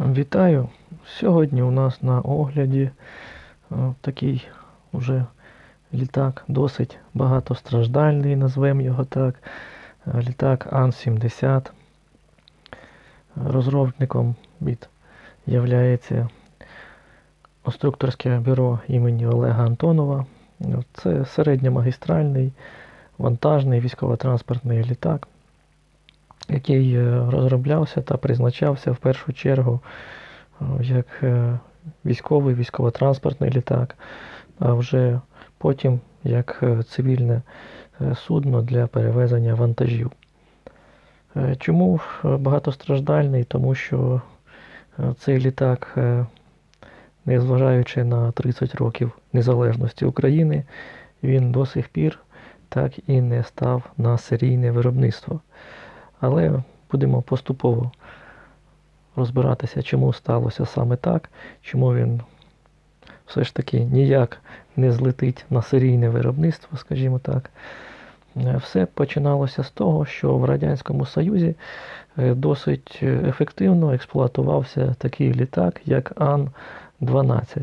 Вітаю! Сьогодні у нас на огляді е, такий уже літак досить багатостраждальний, назвемо його так. Е, Літак Ан-70. Розробником від являється конструкторське бюро імені Олега Антонова. Це середньомагістральний вантажний військово-транспортний літак, який е, розроблявся та призначався в першу чергу е, як е, військовий військово-транспортний літак, а вже потім як цивільне судно для перевезення вантажів. Чому багатостраждальний? Тому що цей літак, незважаючи на 30 років незалежності України, він до сих пір так і не став на серійне виробництво. Але будемо поступово розбиратися, чому сталося саме так, чому він все ж таки ніяк не злетить на серійне виробництво, скажімо так. Е, Все починалося з того, що в Радянському Союзі е, досить ефективно експлуатувався такий літак, як Ан-12.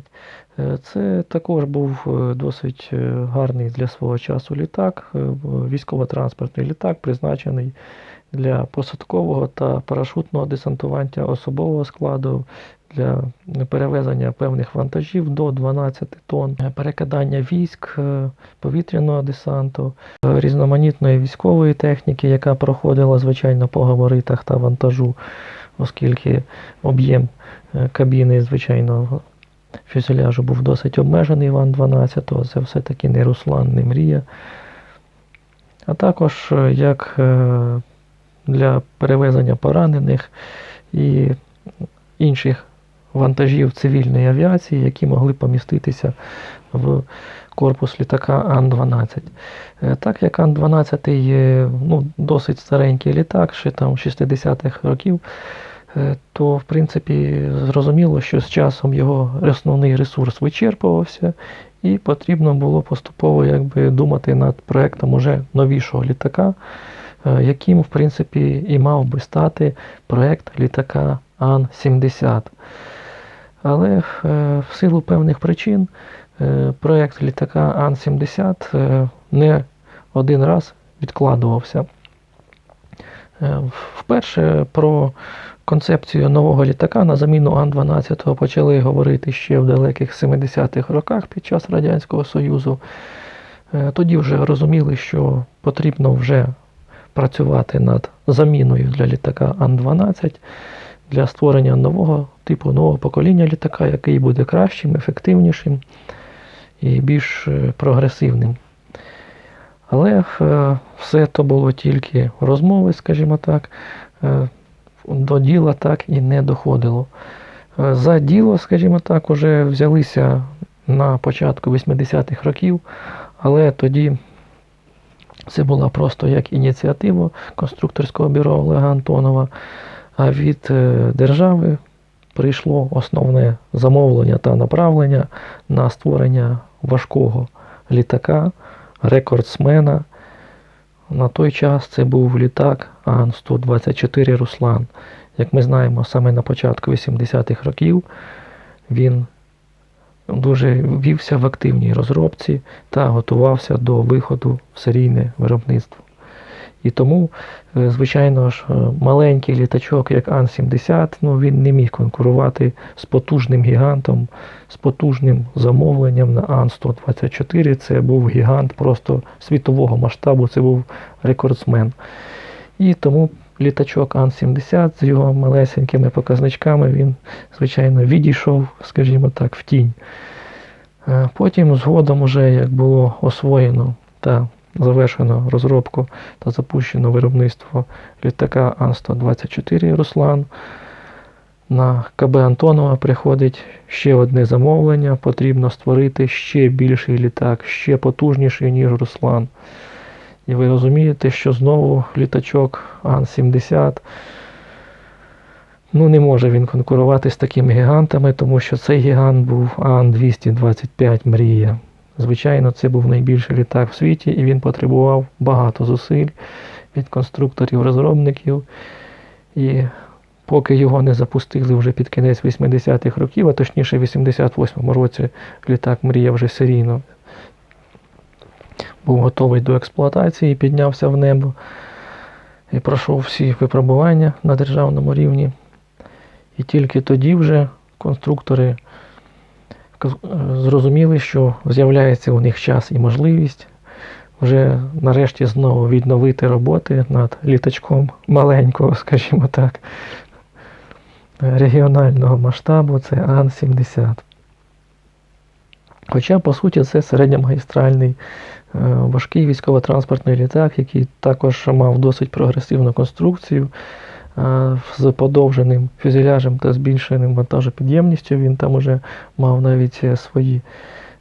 Е, Це також був досить гарний для свого часу літак, військово-транспортний літак, призначений для посадкового та парашутного десантування особового складу для перевезення певних вантажів до 12 тонн, перекидання військ, е, повітряного десанту, різноманітної військової техніки, яка проходила звичайно по габаритах та вантажу, оскільки об'єм е, кабіни, звичайно, фюзеляжу був досить обмежений в Ан-12, це все-таки не Руслан, не мрія. А також е, як для перевезення поранених і інших вантажів цивільної авіації, які могли поміститися в корпус літака Ан-12. Е, Так як Ан-12 є ну, досить старенький літак, ще там 60-х років, е, то в принципі зрозуміло, що з часом його основний ресурс вичерпувався, і потрібно було поступово якби, думати над проектом уже новішого літака, яким в принципі і мав би стати проект літака Ан-70. Але е, в силу певних причин е, проект літака Ан-70 е, не один раз відкладувався. Е, Вперше про концепцію нового літака на заміну Ан-12 почали говорити ще в далеких 70-х роках під час Радянського Союзу. Е, Тоді вже розуміли, що потрібно вже працювати над заміною для літака Ан-12 для створення нового типу нового покоління літака, який буде кращим, ефективнішим і більш е, прогресивним. Але е, все то було тільки розмови, скажімо так, е, до діла так і не доходило. За діло, скажімо так, уже взялися на початку 80-х років, але тоді це була просто як ініціатива конструкторського бюро Олега Антонова. А від е, держави прийшло основне замовлення та направлення на створення важкого літака, рекордсмена. На той час це був літак Ан-124 Руслан. Як ми знаємо, саме на початку 80-х років він дуже вівся в активній розробці та готувався до виходу в серійне виробництво. І тому, е, звичайно ж, е, маленький літачок, як Ан-70, ну, він не міг конкурувати з потужним гігантом, з потужним замовленням на Ан-124. Це був гігант просто світового масштабу, це був рекордсмен. І тому літачок Ан-70 з його малесенькими показничками, він, звичайно, відійшов, скажімо так, в тінь. Е, Потім, згодом, уже як було освоєно та завершено розробку та запущено виробництво літака Ан-124 Руслан. На КБ Антонова приходить ще одне замовлення. Потрібно створити ще більший літак, ще потужніший, ніж Руслан. І ви розумієте, що знову літачок Ан-70 ну, не може він конкурувати з такими гігантами, тому що цей гігант був Ан-225 Мрія. Звичайно, це був найбільший літак в світі, і він потребував багато зусиль від конструкторів-розробників. І поки його не запустили вже під кінець 80-х років, а точніше в 88-му році літак Мрія вже серійно був готовий до експлуатації, піднявся в небо і пройшов всі випробування на державному рівні. І тільки тоді вже конструктори е, зрозуміли, що з'являється у них час і можливість вже нарешті знову відновити роботи над літачком маленького, скажімо так, регіонального масштабу, це Ан-70. Хоча, по суті, це середньомагістральний е, важкий військово-транспортний літак, який також мав досить прогресивну конструкцію е, з подовженим фюзеляжем та збільшеним вантажопідємністю. Він там уже мав навіть е, свої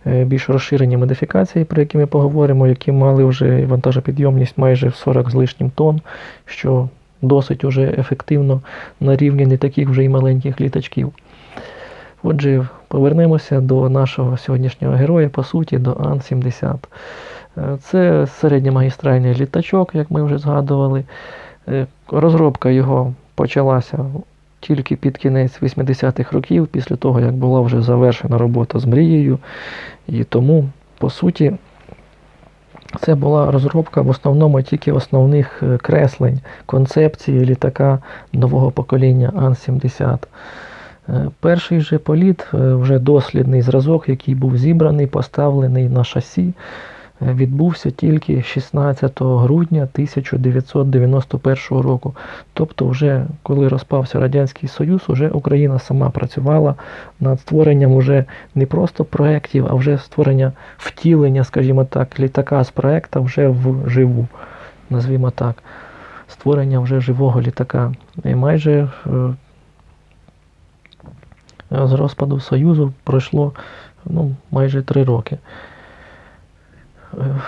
більш розширені модифікації, про які ми поговоримо, які мали вже вантажопідйомність майже в 40 з лишнім тонн, що досить уже ефективно на рівні не таких вже й маленьких літачків. Отже, повернемося до нашого сьогоднішнього героя, по суті, до Ан-70. Е, Це середньомагістральний літачок, як ми вже згадували. Е, Розробка його почалася тільки під кінець 80-х років, після того, як була вже завершена робота з мрією. І тому, по суті, це була розробка в основному тільки основних е, креслень концепції літака нового покоління Ан-70. Е, Перший же політ, е, вже дослідний зразок, який був зібраний, поставлений на шасі, е, відбувся тільки 16 грудня 1991 року. Тобто, вже коли розпався Радянський Союз, уже Україна сама працювала над створенням уже не просто проєктів, а вже створення втілення, скажімо так, літака з проєкта вже вживу, назвімо так. Створення вже живого літака. І майже з розпаду Союзу пройшло ну, майже три роки. Е,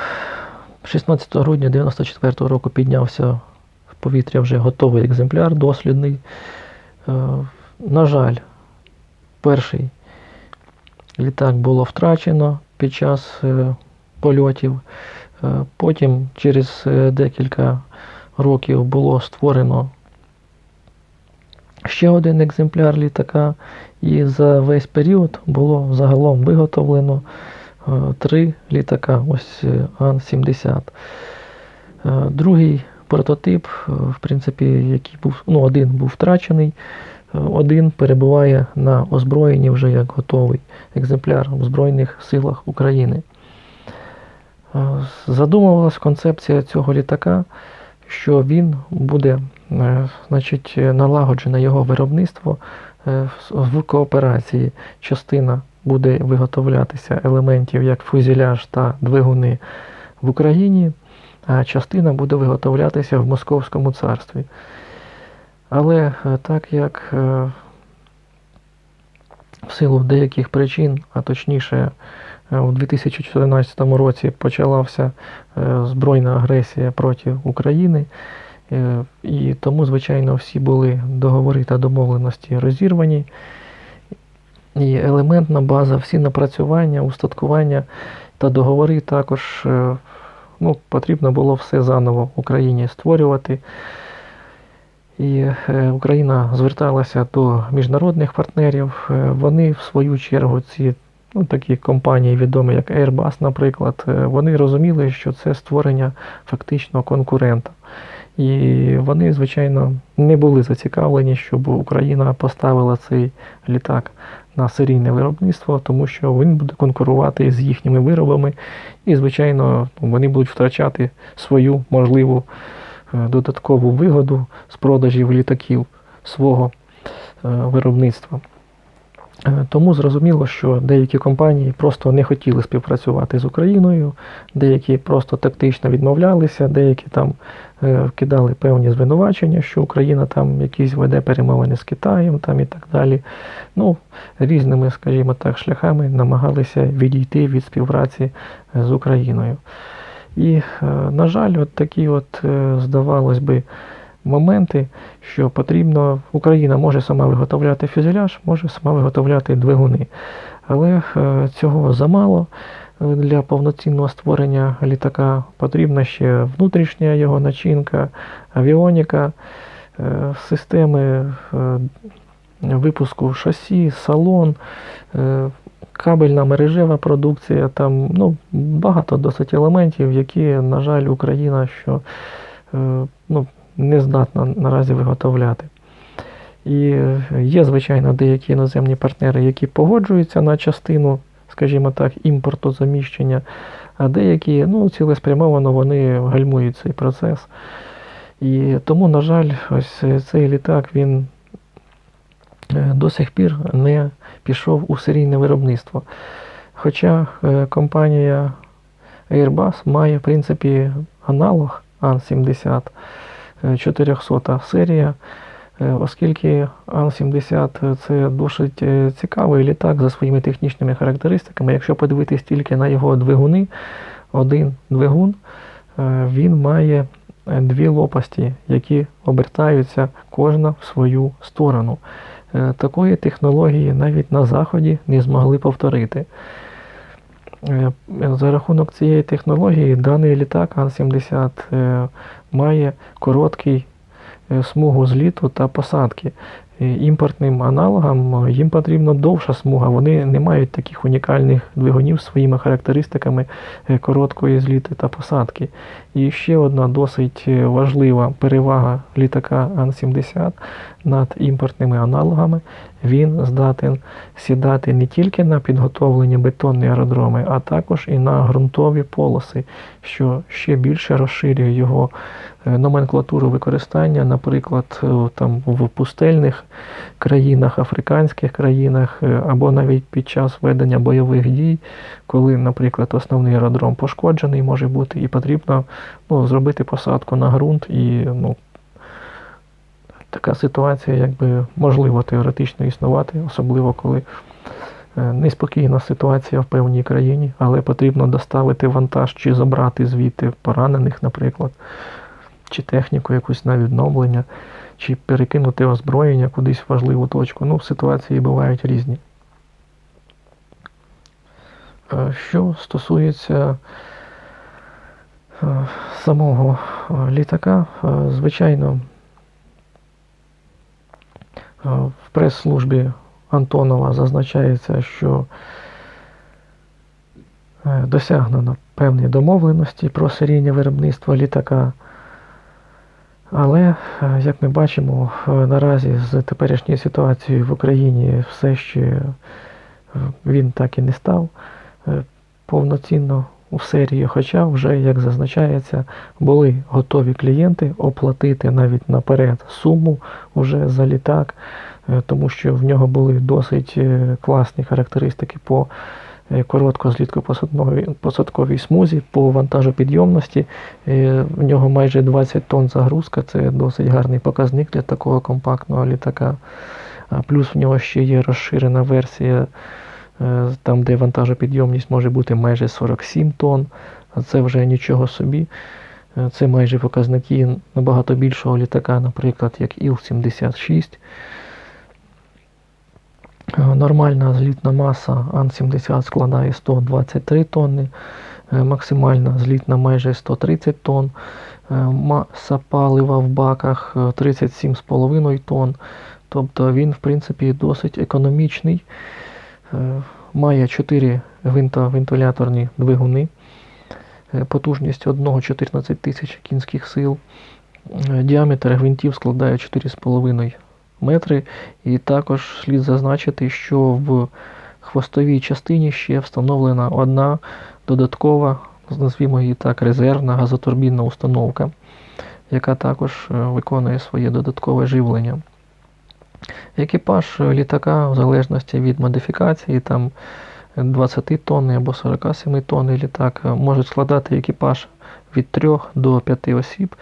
16 грудня 1994 року піднявся в повітря вже готовий екземпляр, дослідний. Е, На жаль, перший літак було втрачено під час е, польотів. Е, Потім через декілька років було створено ще один екземпляр літака, і за весь період було загалом виготовлено е, три літака, ось е, Ан-70. Е, Другий прототип, в принципі, який був, ну, один був втрачений, один перебуває на озброєнні вже як готовий екземпляр в Збройних силах України. Задумувалась концепція цього літака, що він буде значить, е, налагоджене його виробництво е, в кооперації. Частина буде виготовлятися елементів як фюзеляж та двигуни в Україні, а частина буде виготовлятися в Московському царстві. Але е, так як в силу деяких причин, а точніше, у 2014 році почалася збройна агресія проти України. Е, І тому, звичайно, всі були договори та домовленості розірвані. І елементна база, всі напрацювання, устаткування та договори також е, ну, потрібно було все заново в Україні створювати. І е, Україна зверталася до міжнародних партнерів. Вони, в свою чергу, ці ну, такі компанії, відомі як Airbus, наприклад, вони розуміли, що це створення фактично конкурента. І вони, звичайно, не були зацікавлені, щоб Україна поставила цей літак на серійне виробництво, тому що він буде конкурувати з їхніми виробами, і, звичайно, вони будуть втрачати свою можливу е, додаткову вигоду з продажів літаків свого е, виробництва. Е, Тому зрозуміло, що деякі компанії просто не хотіли співпрацювати з Україною, деякі просто тактично відмовлялися, деякі там е, кидали певні звинувачення, що Україна там якісь веде перемовини з Китаєм там і так далі. Ну, різними, скажімо так, шляхами намагалися відійти від співпраці е, з Україною. І, на жаль, от такі от, здавалось би, моменти, що потрібно, Україна може сама виготовляти фюзеляж, може сама виготовляти двигуни. Але е, цього замало. Для повноцінного створення літака потрібна ще внутрішня його начинка, авіоніка. е, системи е, випуску шасі, салон, кабельна мережева продукція, там ну, багато досить елементів, які, на жаль, Україна що, ну, не здатна наразі виготовляти. І е, є, звичайно, деякі іноземні партнери, які погоджуються на частину, скажімо так, імпорту заміщення, а деякі ну, цілеспрямовано вони гальмують цей процес. І тому, на жаль, ось цей літак він е, до сих пір не пішов у серійне виробництво. Хоча е, компанія Airbus має, в принципі, аналог Ан-70 е, 400 серія, е, оскільки Ан-70 це досить е, цікавий літак за своїми технічними характеристиками. Якщо подивитись тільки на його двигуни, один двигун, е, він має е, дві лопасті, які обертаються кожна в свою сторону. Е, Такої технології навіть на Заході не змогли повторити. Е, За рахунок цієї технології даний літак Ан-70 е, має короткий е, смугу зліту та посадки. Е, Імпортним аналогам е, їм потрібна довша смуга. Вони не мають таких унікальних двигунів своїми характеристиками е, короткої зліти та посадки. І ще одна досить важлива перевага літака Ан-70 над імпортними аналогами. Він здатен сідати не тільки на підготовлені бетонні аеродроми, а також і на ґрунтові полоси, що ще більше розширює його номенклатуру використання, наприклад, е, там в пустельних країнах, африканських країнах, е, або навіть під час ведення бойових дій, коли, наприклад, основний аеродром пошкоджений може бути, і потрібно ну, зробити посадку на ґрунт і ну, така ситуація, якби можливо теоретично існувати, особливо коли е, неспокійна ситуація в певній країні, але потрібно доставити вантаж чи забрати звідти поранених, наприклад, чи техніку якусь на відновлення, чи перекинути озброєння кудись в важливу точку. Ну, ситуації бувають різні. Е, Що стосується е, самого е, літака, звичайно, в прес-службі Антонова зазначається, що досягнено певні домовленості про серійне виробництво літака. Але, е, як ми бачимо, е, наразі з теперішньою ситуацією в Україні все ще е, він так і не став повноцінно у серії, хоча вже, як зазначається, були готові клієнти оплатити навіть наперед суму вже за літак, тому що в нього були досить класні характеристики по коротко-злітко-посадковій смузі, по вантажопідйомності. Е, В нього майже 20 тонн загрузка, це досить гарний показник для такого компактного літака. Плюс в нього ще є розширена версія, е, там, де вантажопідйомність може бути майже 47 тонн. Це вже нічого собі. Е, Це майже показники набагато більшого літака, наприклад, як Іл-76. Е, Нормальна злітна маса Ан-70 складає 123 тонни, е, максимальна злітна майже 130 тонн, е, маса палива в баках е, 37,5 тонн. Тобто він, в принципі, досить економічний. Має 4 винтовентиляторні двигуни, потужність одного 14 тисяч кінських сил. Діаметр гвинтів складає 4,5 метри. І також слід зазначити, що в хвостовій частині ще встановлена одна додаткова, назвімо її так, резервна газотурбінна установка, яка також е, виконує своє додаткове живлення. Екіпаж е, літака, в залежності від модифікації, там 20 тонн або 47 тонн літак, е, може складати екіпаж від 3 до 5 осіб.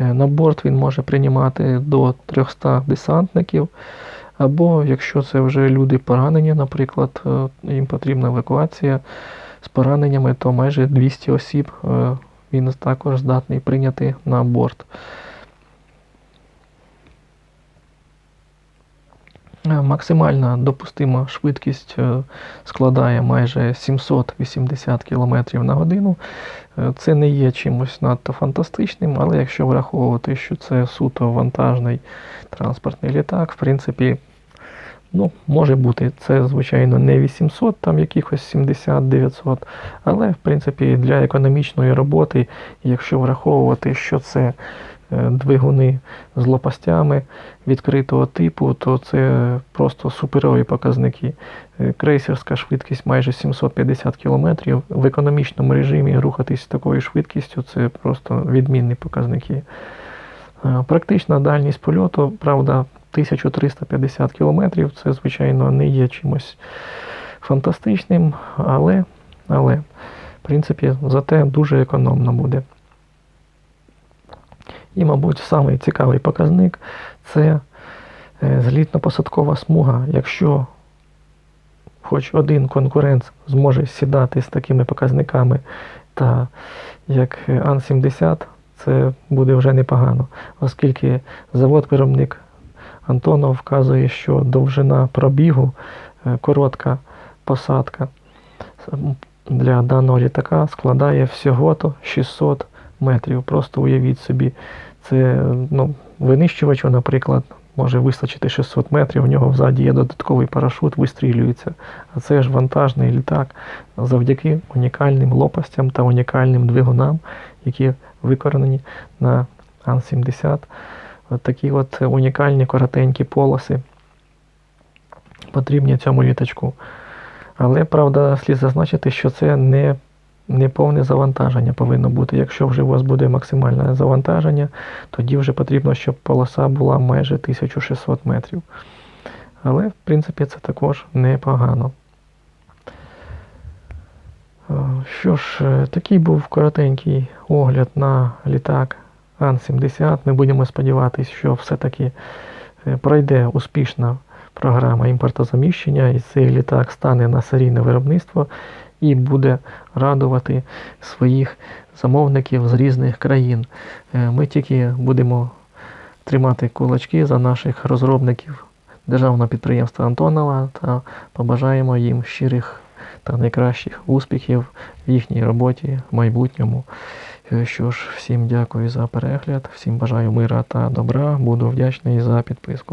Е, На борт він може приймати до 300 десантників. Або якщо це вже люди поранені, наприклад, е, їм потрібна евакуація з пораненнями, то майже 200 осіб е, він також здатний прийняти на борт. Максимальна допустима швидкість е, складає майже 780 км на годину. Е, Це не є чимось надто фантастичним, але якщо враховувати, що це суто вантажний транспортний літак, в принципі, ну, може бути. Це, звичайно, не 800, там якихось 70-900, але, в принципі, для економічної роботи, якщо враховувати, що це е, двигуни з лопастями відкритого типу, то це просто суперові показники. Е, Крейсерська швидкість майже 750 км. В економічному режимі рухатись такою швидкістю це просто відмінні показники. Е, Практична дальність польоту, правда, 1350 км. Це, звичайно, не є чимось фантастичним, але, але в принципі, зате дуже економно буде. І, мабуть, самий цікавий показник це е, злітно-посадкова смуга. Якщо хоч один конкурент зможе сідати з такими показниками, та як Ан-70, це буде вже непогано, оскільки завод-виробник Антонов вказує, що довжина пробігу, е, коротка посадка для даного літака складає всього-то 600 метрів. Просто уявіть собі, це ну, винищувачу, наприклад, може вистачити 600 метрів, у нього взаді є додатковий парашут, вистрілюється. А це ж вантажний літак завдяки унікальним лопастям та унікальним двигунам, які виконані на Ан-70. От такі от унікальні коротенькі полоси потрібні цьому літачку. Але, правда, слід зазначити, що це не, не повне завантаження повинно бути. Якщо вже у вас буде максимальне завантаження, тоді вже потрібно, щоб полоса була майже 1600 метрів. Але, в принципі, це також непогано. Е, Що ж, е, такий був коротенький огляд на літак Ан-70. Ми будемо сподіватися, що все-таки е, пройде успішна програма імпортозаміщення, і цей літак стане на серійне виробництво і буде радувати своїх замовників з різних країн. Е, Ми тільки будемо тримати кулачки за наших розробників державного підприємства Антонова та побажаємо їм щирих та найкращих успіхів в їхній роботі в майбутньому. Е, Що ж, всім дякую за перегляд, всім бажаю мира та добра. Буду вдячний за підписку.